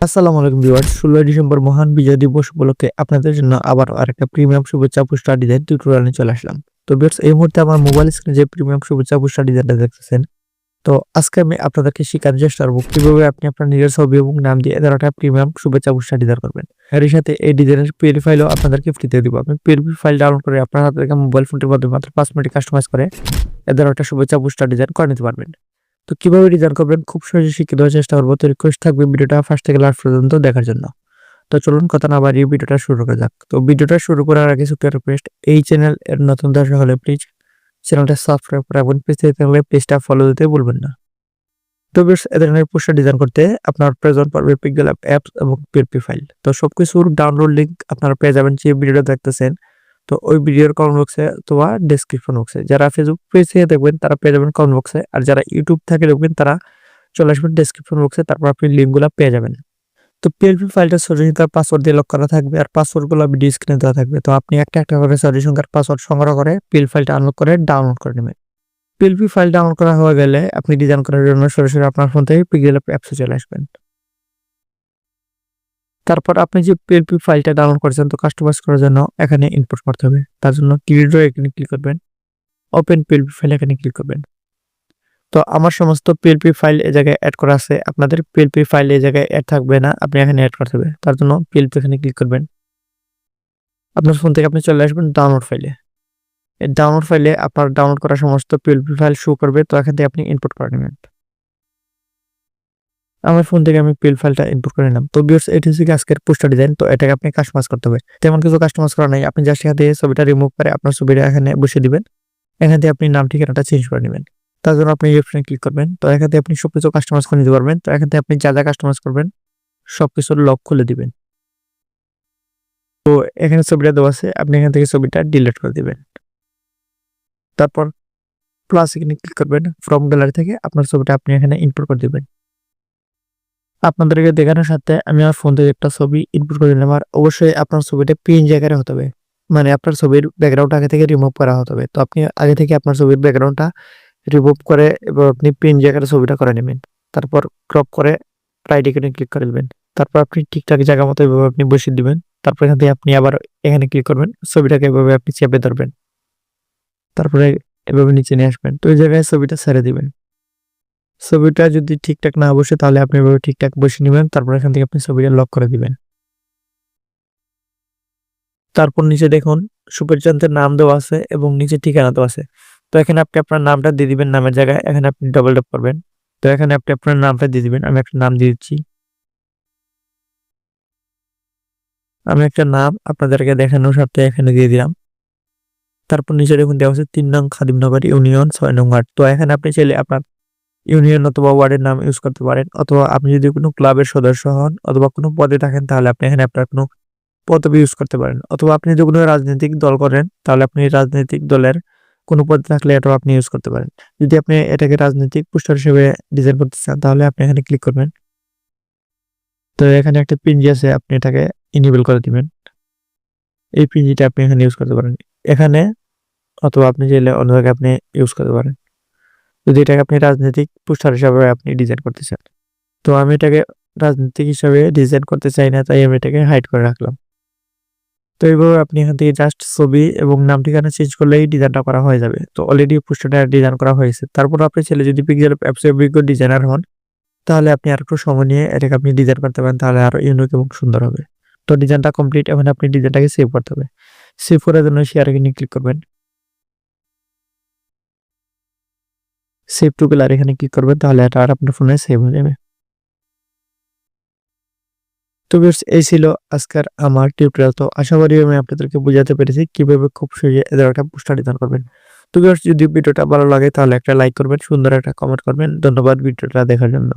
আসসালামু আলাইকুম ভিউয়ার্স, ষোলোই ডিসেম্বর মহান বিজয় দিবস উপলক্ষে আপনাদের জন্য আবার আরেকটা প্রিমিয়াম শুভেচ্ছা পোস্টার ডিজাইন টিউটোরিয়াল নিয়ে চলে আসলাম। তো ভিউয়ার্স, এই মুহূর্তে আমার মোবাইল স্ক্রিনে যে প্রিমিয়াম শুভেচ্ছা পোস্টার ডিজাইনটা দেখতেছেন, তো আজকে আমি আপনাদেরকে শেখানোর চেষ্টা করব কীভাবে আপনি আপনার নিজের ছবি এবং নাম দিয়ে এদের একটা প্রিমিয়াম শুভেচ্ছা পোস্টার ডিজাইন করবেন। এর সাথে এই ডিজাইনের পিএল ফাইলও আপনাদেরকে ফ্রিতে দিব। আপনি পিএল ফাইল ডাউনলোড করে আপনার হাত মোবাইল ফোনটির মাধ্যমে মাত্র পাঁচ মিনিট কাস্টমাইজ করে এদের একটা শুভেচ্ছা পোস্টার ডিজাইন করে নিতে পারবেন। তো কীভাবে ডিজাইন করবেন? খুব সহজে শিখে দেওয়ার চেষ্টা করব। তো রিকোয়েস্ট থাকবে ভিডিওটা ফার্স্ট থেকে লাস্ট পর্যন্ত দেখার জন্য। তো চলুন কথা না বাড়িয়ে ভিডিওটা শুরু করা যাক। তো ভিডিওটা শুরু করার আগে ছোট্ট রিকোয়েস্ট এই চ্যানেল এর নতুন দর্শক হলে প্লিজ চ্যানেলটা সাবস্ক্রাইব করে রাখবেন। পেজ থেকে পেজটা ফলো দিতে ভুলবেন না। তো বেশ এ ধরনের পোস্টার ডিজাইন করতে আপনার প্রয়োজন পড়বে পিকজেল অ্যাপস এবং পিএলপি ফাইল তো সবকিছুর ডাউনলোড লিঙ্ক আপনারা পেয়ে যাবেন যে ভিডিওটা দেখতেছেন। তো ওই ভিডিওর কমেন্ট বক্সে অথবা ডেসক্রিপশন বক্সে যারা ফেসবুক পেজ থেকে দেখবেন তারা পেয়ে যাবেন কমেন্ট বক্সে আর যারা ইউটিউব থেকে দেখবেন তারা চলে আসবেন ডেসক্রিপশন বক্সে তারপর আপনি লিঙ্কগুলো পেয়ে যাবেন। তো পিএলপি ফাইলটা সরিয়ে পাসওয়ার্ড দিয়ে লক করা থাকবে, আর পাসওয়ার্ডগুলো ভিডিও স্ক্রিনে দেওয়া থাকবে। তো আপনি একটা একটা করে সরি সংখ্যার পাসওয়ার্ড সংগ্রহ করে পিএল ফাইলটা আনলক করে ডাউনলোড করে নেবেন। পিএলপি ফাইল ডাউনলোড করা হয়ে গেলে আপনি ডিজাইন করার জন্য সরাসরি আপনার ফোন থেকে পিক্সেল অ্যাপসে চলে আসবেন। তারপর আপনি যে পিএলপি ফাইলটা ডাউনলোড করেছেন, তো কাস্টমাইজ করার জন্য এখানে ইনপুট করতে হবে। তার জন্য ক্লিডো এখানে ক্লিক করবেন। ওপেন পিএলপি ফাইল এখানে ক্লিক করবেন। তো আমার সমস্ত পিএলপি ফাইল এই জায়গায় অ্যাড করা আছে। আপনাদের পিএলপি ফাইল এই জায়গায় অ্যাড থাকবে না, আপনি এখানে অ্যাড করতে হবে। তার জন্য পিএলপি এখানে ক্লিক করবেন। আপনার ফোন থেকে আপনি চলে আসবেন ডাউনলোড ফাইলে এই ডাউনলোড ফাইলে আপনার ডাউনলোড করা সমস্ত পিএলপি ফাইল শো করবে, তো এখান থেকে আপনি ইনপুট করে নেবেন। আমার ফোন থেকে আমি পিএল ফাইলটা ইনপুট করে নিলাম। তো বিয়ার্স এটি হচ্ছে আজকের পোস্টার ডিজাইন তো এটাকে আপনি কাস্টমাইজ করতে হবে। তেমন কিছু কাস্টমাইজ করা নাই। আপনি জাস্ট এখান থেকে ছবিটা রিমুভ করে আপনার ছবিটা এখানে বসে দিবেন। এখান থেকে আপনি নাম, ঠিকানাটা চেঞ্জ করে নেবেন। তার জন্য আপনি অপশনে ক্লিক করবেন। তো এখান থেকে আপনি সব কিছু কাস্টমাইজ করে নিতে পারবেন। তো এখান থেকে আপনি যা যা কাস্টমাইজ করবেন সব কিছুর লক খুলে দিবেন। তো এখানে ছবিটা দেওয়া আছে। আপনি এখান থেকে ছবিটা ডিলিট করে দিবেন। তারপর প্লাস এখানে ক্লিক করবেন। ফ্রম গ্যালারি থেকে আপনার ছবিটা আপনি এখানে ইনপুট করে দিবেন। আপনাদেরকে দেখানোর সাথে আমি আমার ফোন থেকে একটা ছবি ইনপুট করে দিলাম আর অবশ্যই আপনার ছবিটা পিন জায়গায় হতে হবে। মানে আপনার ছবির ব্যাকগ্রাউন্ড আগে থেকে রিমুভ করা হতে হবে। তো আপনি আগে থেকে আপনার ছবির ব্যাকগ্রাউন্ডটা রিমুভ করে এবার আপনি পিন জায়গায় ছবিটা করে নেবেন। তারপর ক্রপ করে রাইট এখানে ক্লিক করে দেবেন। তারপর আপনি ঠিকঠাক জায়গা মতো এভাবে আপনি বসিয়ে দিবেন। তারপর এখান থেকে আপনি আবার এখানে ক্লিক করবেন। ছবিটাকে এভাবে আপনি চেপে ধরবেন। তারপরে এভাবে নিচে নিয়ে আসবেন। তো ওই জায়গায় ছবিটা ছেড়ে দিবেন। ছবিটা যদি ঠিকঠাক না বসে, তাহলে আপনি এভাবে ঠিকঠাক বসে নেবেন, তারপর এখান থেকে আপনি ছবিটা লক করে দিবেন। তারপর নিচে দেখুন সুপারচান্দের নাম দেওয়া আছে এবং নিচে ঠিকানা দেওয়া আছে। তো এখানে আপনি আপনার নামটা দিয়ে দিবেন নামের জায়গায়, এখানে আপনি ডবল ট্যাপ করবেন। তো এখানে আপনি আপনার নামটা দিয়ে দিবেন, আমি একটা নাম দিয়ে দিচ্ছি। আমি একটা নাম আপনাদেরকে দেখানোর সাথে এখানে দিয়ে দিলাম। তারপর নিচে দেখুন দেওয়া আছে তিন নং খাদিমনগর ইউনিয়ন, ছয় নং ওয়ার্ড। তো এখানে আপনি চাইলে আপনার ইউনিয়ন অথবা ওয়ার্ডের নাম ইউজ করতে পারেন, অথবা আপনি যদি কোনো ক্লাবের সদস্য হন অথবা কোনো পদে থাকেন, তাহলে আপনি এখানে আপনার কোনো পদবি ইউজ করতে পারেন। অথবা আপনি যদি কোনো রাজনৈতিক দল করেন, তাহলে আপনি রাজনৈতিক দলের কোনো পদে থাকলে এটাও আপনি ইউজ করতে পারেন। যদি আপনি এটাকে রাজনৈতিক পোস্টার হিসেবে ডিজাইন করতে চান, তাহলে আপনি এখানে ক্লিক করবেন। তো এখানে একটা পিনজি আছে, আপনি এটাকে ইনেবল করে দিবেন। এই পিনজিটা আপনি এখানে ইউজ করতে পারেন। এখানে অথবা আপনি চাইলে অন্য জায়গায় আপনি ইউজ করতে পারেন। যদি এটাকে আপনি রাজনৈতিক পোস্টার হিসাবে আপনি ডিজাইন করতে চান। তো আমি এটাকে রাজনৈতিক হিসাবে ডিজাইন করতে চাই না, তাই আমি এটাকে হাইড করে রাখলাম। তো এইভাবে আপনি এখান থেকে জাস্ট ছবি এবং নাম ঠিকানা চেঞ্জ করলেই ডিজাইনটা করা হয়ে যাবে। তো অলরেডি পোস্টারটা ডিজাইন করা হয়েছে। তারপর আপনি ছেলে যদি পিকজেল অ্যাপসে অভিজ্ঞ ডিজাইনার হন, তাহলে আপনি আর একটু সময় নিয়ে এটাকে আপনি ডিজাইন করতে পারেন, তাহলে আরও ইউনিক এবং সুন্দর হবে। তো ডিজাইনটা কমপ্লিট এখন আপনি ডিজাইনটাকে সেভ করতে হবে। সেভ করার জন্য শেয়ার ক্লিক করবেন। সেভ টু গ্যালারি এখানে ক্লিক করবেন তাহলে এটা আর আপনার ফোনে সেভ হয়ে যাবে। তো ভিউয়ার্স এই ছিল আজকের আমার টিউটোরিয়াল তো আশা করি আমি আপনাদেরকে বোঝাতে পেরেছি কীভাবে খুব সহজে এদের একটা পোস্টার ডিজাইন করবেন। তো ভিউয়ার্স যদি ভিডিওটা ভালো লাগে তাহলে একটা লাইক করবেন, সুন্দর একটা কমেন্ট করবেন। ধন্যবাদ ভিডিওটা দেখার জন্য।